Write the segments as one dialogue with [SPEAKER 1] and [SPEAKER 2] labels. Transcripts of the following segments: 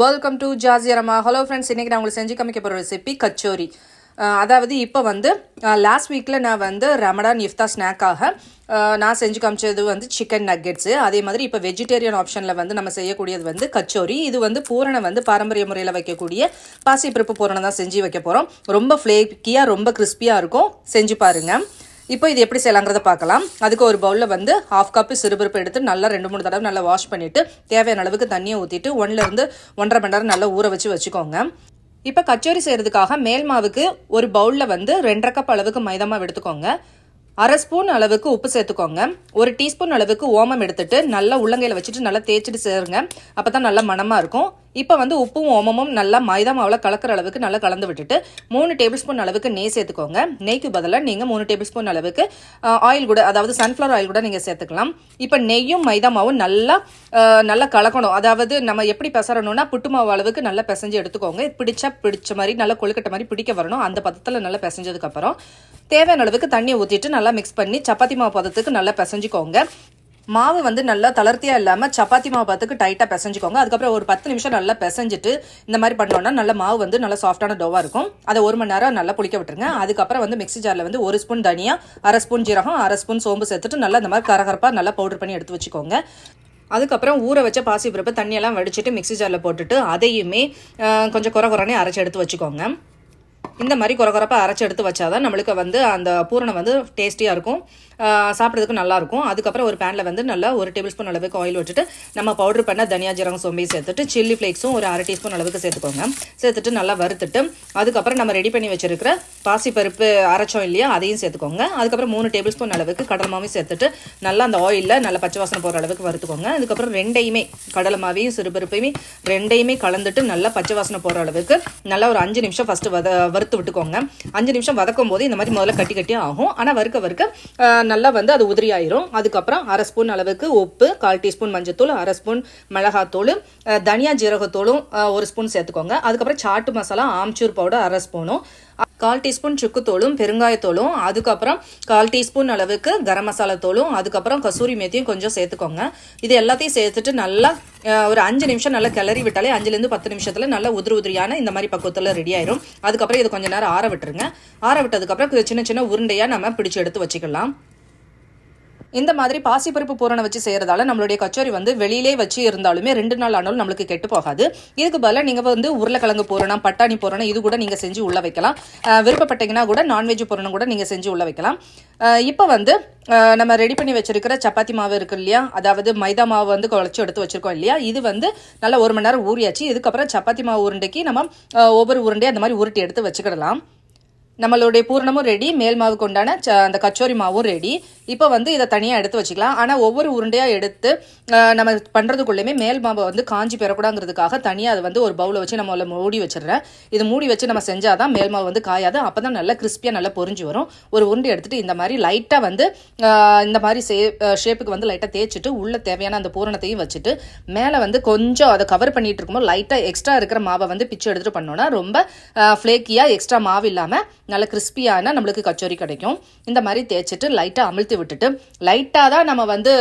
[SPEAKER 1] Welcome to ஜாசியரமா hello friends இன்றைக்கி நான் உங்களுக்கு செஞ்சு காமிக்க போகிற ரெசிபி கச்சோரி. அதாவது இப்போ வந்து லாஸ்ட் வீக்கில் நான் வந்து ரமடான் இஃப்தா ஸ்நாக்காக நான் செஞ்சு காமிச்சது வந்து சிக்கன் நக்கெட்ஸு அதே மாதிரி இப்போ வெஜிடேரியன் ஆப்ஷனில் வந்து நம்ம செய்யக்கூடியது வந்து கச்சோரி. இது வந்து பூரணை வந்து பாரம்பரிய முறையில் வைக்கக்கூடிய பாசி பருப்பு பூரணை தான் செஞ்சு வைக்க போகிறோம் ரொம்ப ஃப்ளேக்கியாக ரொம்ப கிறிஸ்பியாக இருக்கும். செஞ்சு பாருங்கள் இப்போ இது எப்படி செய்யலாங்கிறத பார்க்கலாம். அதுக்கு ஒரு பவுலில் வந்து ஹாஃப் கப்பு சிறுபருப்பு எடுத்து நல்லா ரெண்டு மூணு தடவை நல்லா வாஷ் பண்ணிவிட்டு தேவையான அளவுக்கு தண்ணியை ஊற்றிட்டு ஒன்றுலேருந்து ஒன்றரை மணி நேரம் நல்லா ஊற வச்சு வச்சுக்கோங்க. இப்போ கச்சோரி செய்கிறதுக்காக மேல் மாவுக்கு ஒரு பவுலில் வந்து ரெண்டரை கப் அளவுக்கு மைதா மாவு எடுத்துக்கோங்க. அரை ஸ்பூன் அளவுக்கு உப்பு சேர்த்துக்கோங்க. ஒரு டீஸ்பூன் அளவுக்கு ஓமம் எடுத்துட்டு நல்லா உள்ளங்கையில் வச்சுட்டு நல்லா தேய்ச்சிட்டு சேருங்க. அப்போ தான் நல்லா மணமாக இருக்கும். இப்போ வந்து உப்பும் ஓமமும் நல்லா மைதா மாவில் கலக்கிற அளவுக்கு நல்லா கலந்து விட்டுட்டு மூணு டேபிள் ஸ்பூன் அளவுக்கு நெய் சேர்த்துக்கோங்க. நெய்க்கு பதிலாக நீங்கள் மூணு டேபிள் ஸ்பூன் அளவுக்கு ஆயில் கூட அதாவது சன்ஃப்ளவர் ஆயில் கூட நீங்கள் சேர்த்துக்கலாம். இப்போ நெய்யும் மைதா மாவும் நல்லா நல்லா கலக்கணும். அதாவது நம்ம எப்படி பெசறணும்னா புட்டு மாவு அளவுக்கு நல்லா பிசைஞ்சு எடுத்துக்கோங்க. பிடிச்சா பிடிச்ச மாதிரி நல்லா கொழுக்கட்டை மாதிரி பிடிக்க வரணும். அந்த பதத்தில் நல்லா பிசைஞ்சதுக்கப்புறம் தேவையான அளவுக்கு தண்ணியை ஊற்றிட்டு நல்லா மிக்ஸ் பண்ணி சப்பாத்தி மாவு பதத்துக்கு நல்லா பிசைஞ்சுக்கோங்க. மாவு வந்து நல்லா தளர்த்தியாக இல்லாமல் சப்பாத்தி மாவு பார்த்துக்கு டைட்டாக பிசைஞ்சிக்கோங்க. அதுக்கப்புறம் ஒரு பத்து நிமிஷம் நல்லா பிசைஞ்சிட்டு இந்த மாதிரி பண்ணோன்னா நல்ல மாவு வந்து நல்லா சாஃப்டான டோவாக இருக்கும். அதை ஒரு மணி நேரம் நல்லா புளிக்க விட்டுருங்க. அதுக்கப்புறம் வந்து மிக்ஸி ஜாரில் வந்து ஒரு ஸ்பூன் தனியா அரை ஸ்பூன் ஜீரகம் அரை ஸ்பூன் சோம்பு சேர்த்துட்டு நல்லா இந்த மாதிரி கரகரப்பாக நல்லா பவுடர் பண்ணி எடுத்து வச்சுக்கோங்க. அதுக்கப்புறம் ஊற வச்ச பாசி பருப்பு தண்ணியெல்லாம் வடிச்சிட்டு மிக்ஸி ஜாரில் போட்டுட்டு அதையுமே கொஞ்சம் குறை குறைனே அரைச்சி எடுத்து வச்சுக்கோங்க. இந்த மாதிரி குறகுறப்பாக அரைச்சி எடுத்து வச்சாதான் நம்மளுக்கு வந்து அந்த பூரணம் வந்து டேஸ்டியாக இருக்கும். சாப்பிட்றதுக்கு நல்லாயிருக்கும் அதுக்கப்புறம் ஒரு பேனில் வந்து நல்லா ஒரு டேபிள் ஸ்பூன் அளவுக்கு ஆயில் விட்டுட்டு நம்ம பவுடர் பண்ண தனியா ஜீரகம் சோம்பையும் சேர்த்துட்டு சில்லி ஃப்ளேக்ஸும் ஒரு அரை டீஸ்பூன் அளவுக்கு சேர்த்துக்கோங்க. சேர்த்துட்டு நல்லா வறுத்துட்டு அதுக்கப்புறம் நம்ம ரெடி பண்ணி வச்சிருக்கிற பாசிப்பருப்பு அரைச்சோம் இல்லையா அதையும் சேர்த்துக்கோங்க. அதுக்கப்புறம் மூணு டேபிள் ஸ்பூன் அளவுக்கு கடலை மாவையும் சேர்த்துட்டு நல்லா அந்த ஆயிலில் நல்லா பச்சை வாசனை போகிற அளவுக்கு வறுத்துக்கோங்க. அதுக்கப்புறம் ரெண்டையுமே கடலை மாவையும் சிறுபருப்பையுமே ரெண்டையுமே கலந்துட்டு நல்லா பச்சை வாசனை போகிற அளவுக்கு நல்லா ஒரு அஞ்சு நிமிஷம் ஃபஸ்ட்டு வத வறுத்து விட்டுக்கோங்க. அஞ்சு நிமிஷம் வதக்கும் போது இந்த மாதிரி முதல்ல கட்டி கட்டி ஆகும். ஆனால் வறுக்க வறுக்க நல்லா வந்து அது உதிரி ஆயிரும் அதுக்கப்புறம் அரை ஸ்பூன் அளவுக்கு உப்பு கால் டீஸ்பூன் மஞ்சத்தூள் அரை ஸ்பூன் மிளகாத்தூள் தனியா ஜீரகத்தூளும் ஒரு ஸ்பூன் சேர்த்துக்கோங்க. அதுக்கப்புறம் சாட்டு மசாலா ஆம்ச்சூர் பவுடர் அரை ஸ்பூனும். கால் டீஸ்பூன் சுக்குத்தோளும் பெருங்காயத்தோளும் அதுக்கப்புறம் கால் டீஸ்பூன் அளவுக்கு கரம் மசாலா தோலும் அதுக்கப்புறம் கசூரி மேத்தியும் கொஞ்சம் சேர்த்துக்கோங்க. இது எல்லாத்தையும் சேர்த்துட்டு நல்லா ஒரு அஞ்சு நிமிஷம் நல்லா கிளறி விட்டாலே அஞ்சுலேருந்து பத்து நிமிஷத்தில் நல்லா உதிரி உதிரியான இந்த மாதிரி பக்குவத்தில் ரெடி ஆயிரும். அதுக்கப்புறம் இது கொஞ்சம் நேரம் ஆற விட்டுருங்க. ஆற விட்டதுக்கப்புறம் சின்ன சின்ன உருண்டையாக நம்ம பிடிச்சி எடுத்து வச்சுக்கலாம். இந்த மாதிரி பாசிப்பருப்பு பூரணை வச்சு செய்யறதால நம்மளுடைய கச்சோரி வந்து வெளியிலே வச்சு இருந்தாலுமே ரெண்டு நாள் ஆனாலும் நம்மளுக்கு கெட்டு போகாது. இதுக்கு பதிலாக நீங்கள் வந்து உருளைக்கிழங்கு பூரணம் பட்டாணி பூரணம் இது கூட நீங்கள் செஞ்சு உள்ள வைக்கலாம். விருப்பப்பட்டீங்கன்னா கூட நான்வெஜ் பூரணம் கூட நீங்கள் செஞ்சு உள்ள வைக்கலாம். இப்போ வந்து நம்ம ரெடி பண்ணி வச்சிருக்கிற சப்பாத்தி மாவு இருக்கு இல்லையா? அதாவது மைதா மாவு வந்து குழச்சி எடுத்து வச்சிருக்கோம் இல்லையா? இது வந்து நல்லா ஒரு மணி நேரம் ஊறியாச்சு. இதுக்கப்புறம் சப்பாத்தி மாவு உருண்டைக்கு நம்ம ஒவ்வொரு உருண்டையும் அந்த மாதிரி உருட்டி எடுத்து வச்சுக்கிடலாம். நம்மளுடைய பூரணமும் ரெடி மேல் மாவுக்கு உண்டான ச- அந்த கச்சோரி மாவும் ரெடி இப்போ வந்து இதை தனியாக எடுத்து வச்சுக்கலாம். ஆனால் ஒவ்வொரு உருண்டையாக எடுத்து நம்ம பண்ணுறதுக்குள்ளேயுமே மேல் மாவை வந்து காஞ்சி பெறக்கூடாங்கிறதுக்காக தனியாக அதை வந்து ஒரு பவுலை வச்சு நம்ம மூடி வச்சிடுறேன். இது மூடி வச்சு நம்ம செஞ்சால் தான் மேல் மாவு வந்து காயாது. அப்போ தான் நல்லா கிறிஸ்பியாக நல்லா பொரிஞ்சு வரும். ஒரு உருண்டை எடுத்துகிட்டு இந்த மாதிரி லைட்டாக வந்து இந்த மாதிரி சே ஷேப்புக்கு வந்து லைட்டாக தேய்ச்சிட்டு உள்ள தேவையான அந்த பூரணத்தையும் வச்சுட்டு மேலே வந்து கொஞ்சம் அதை கவர் பண்ணிட்டு இருக்கும்போது லைட்டாக எக்ஸ்ட்ரா இருக்கிற மாவை வந்து பிச்சு எடுத்துகிட்டு பண்ணோன்னா ரொம்ப ஃப்ளேக்கியாக எக்ஸ்ட்ரா மாவு இல்லாமல் நல்ல கிறிஸ்பியான நம்மளுக்கு கச்சோரி கிடைக்கும். இந்த மாதிரி தேய்ச்சிட்டு லைட்டாக அமிழ்த்தி விட்டுட்டு லைட்டாக தான் நம்ம வந்து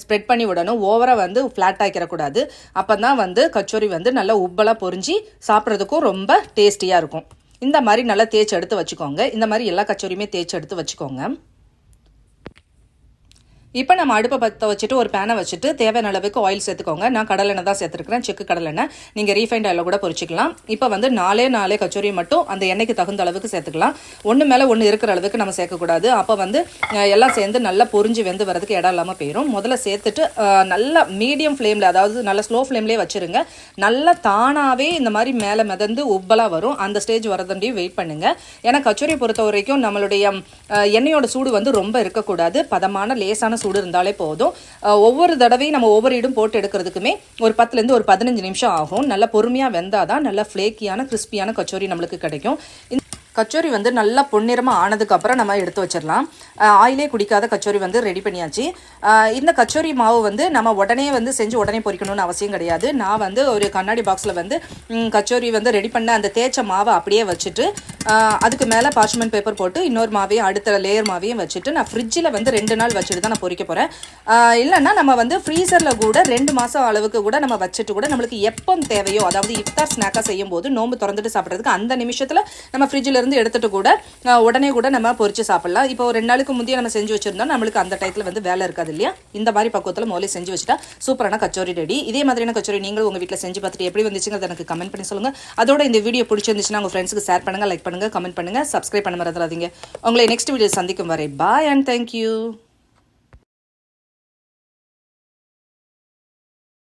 [SPEAKER 1] ஸ்ப்ரெட் பண்ணி விடணும். ஓவராக வந்து ஃப்ளாட் ஆக்கிடக்கூடாது. அப்போ தான் வந்து கச்சோரி வந்து நல்லா உப்பலாக பொரிஞ்சு சாப்பிட்றதுக்கும் ரொம்ப டேஸ்டியாக இருக்கும். இந்த மாதிரி நல்லா தேய்ச்சி எடுத்து வச்சுக்கோங்க. இந்த மாதிரி எல்லா கச்சோரியுமே தேய்ச்சி எடுத்து வச்சுக்கோங்க. இப்போ நம்ம அடுப்பை பற்ற வச்சுட்டு ஒரு பேனை வச்சுட்டு தேவையான அளவுக்கு ஆயில் சேர்த்துக்கோங்க. நான் கடலெண்ணெய் தான் சேர்த்துருக்கிறேன். செக்கு கடலெண்ணெய் நீங்கள் ரீஃபைண்ட் ஆயில் கூட பொறிச்சிக்கலாம். இப்போ வந்து நாலே நாலே கச்சோரி மட்டும் அந்த எண்ணெய்க்கு தகுந்த அளவுக்கு சேர்த்துக்கலாம். ஒன்று மேலே ஒன்று இருக்கிற அளவுக்கு நம்ம சேர்க்கக்கூடாது. அப்போ வந்து எல்லாம் சேர்ந்து நல்லா பொறிஞ்சு வெந்து வரதுக்கு இடம் இல்லாமல் போயிடும் முதல்ல சேர்த்துட்டு நல்லா மீடியம் ஃப்ளேமில் அதாவது நல்லா ஸ்லோ ஃப்ளேம்லேயே வச்சுருங்க. நல்லா தானாகவே இந்த மாதிரி மேலே மிதந்து உப்பலாக வரும். அந்த ஸ்டேஜ் வரதண்டியும் வெயிட் பண்ணுங்கள் ஏன்னா கச்சோரியை பொறுத்த வரைக்கும் நம்மளுடைய எண்ணெயோட சூடு வந்து ரொம்ப இருக்கக்கூடாது. பதமான லேசான சூடு இருந்தாலே போதும் ஒவ்வொரு தடவையும் நம்ம ஒவ்வொரு இடும் போட்டு எடுக்கிறதுக்குமே ஒரு பத்துலேருந்து ஒரு பதினஞ்சு நிமிஷம் ஆகும். நல்லா பொறுமையாக வெந்தாதான் நல்லா ஃப்ளேக்கியான கிறிஸ்பியான கச்சோரி நம்மளுக்கு கிடைக்கும். இந்த கச்சோரி வந்து நல்லா பொன்னிறமாக ஆனதுக்கப்புறம் நம்ம எடுத்து வச்சிடலாம். ஆயிலே குடிக்காத கச்சோரி வந்து ரெடி பண்ணியாச்சு. இந்த கச்சோரி மாவு வந்து நம்ம உடனே வந்து செஞ்சு உடனே பொறிக்கணும்னு அவசியம் கிடையாது. நான் வந்து ஒரு கண்ணாடி பாக்ஸில் வந்து கச்சோரி வந்து ரெடி பண்ண அந்த தேய்ச்ச மாவை அப்படியே வச்சுட்டு அதுக்கு மேலே பார்ச்மெண்ட் பேப்பர் போட்டு இன்னொரு மாவையும் அடுத்த லேயர் மாவையும் வச்சுட்டு நான் ஃப்ரிட்ஜில் வந்து ரெண்டு நாள் வச்சுட்டு தான் நான் பொறிக்க போகிறேன் இல்லைன்னா நம்ம வந்து ஃப்ரீசரில் கூட ரெண்டு மாதம் அளவுக்கு கூட நம்ம வச்சுட்டு கூட நம்மளுக்கு எப்போ தேவையோ அதாவது இஃப்தார் ஸ்நாக்காக செய்யும் போது நோம்பு திறந்துட்டு சாப்பிட்றதுக்கு அந்த நிமிஷத்தில் நம்ம ஃப்ரிட்ஜில் இருந்து எடுத்துட்டு கூட உடனே கூட நம்ம பொரிச்சு சாப்பிடலாம். இப்போ ஒரு ரெண்டு நாளுக்கு முந்தைய நம்ம செஞ்சு வச்சுருந்தோம் நம்மளுக்கு அந்த டயத்தில் வந்து வேலை இருக்காது இல்லையா? இந்த மாதிரி பக்குவத்தில் முதல்ல செஞ்சு வச்சுட்டா சூப்பரான கச்சோரி ரெடி. இதே மாதிரியான கச்சோரி நீங்களும் உங்கள் வீட்டில் செஞ்சு பார்த்துட்டு எப்படி வந்துச்சுங்கிறத எனக்கு கமெண்ட் பண்ணி சொல்லுங்கள் அதோட இந்த வீடியோ பிடிச்சிருந்துச்சுன்னா உங்கள் ஃப்ரெண்ட்ஸுக்கு ஷேர் பண்ணுங்கள் லைக் பண்ணுங்கள் கமெண்ட் பண்ணுங்கள் சப்ஸ்கிரைப் பண்ண மறந்துடாதீங்க. உங்களை நெக்ஸ்ட் வீடியோ சந்திக்கும் வரை பாய் அண்ட் தேங்க்யூ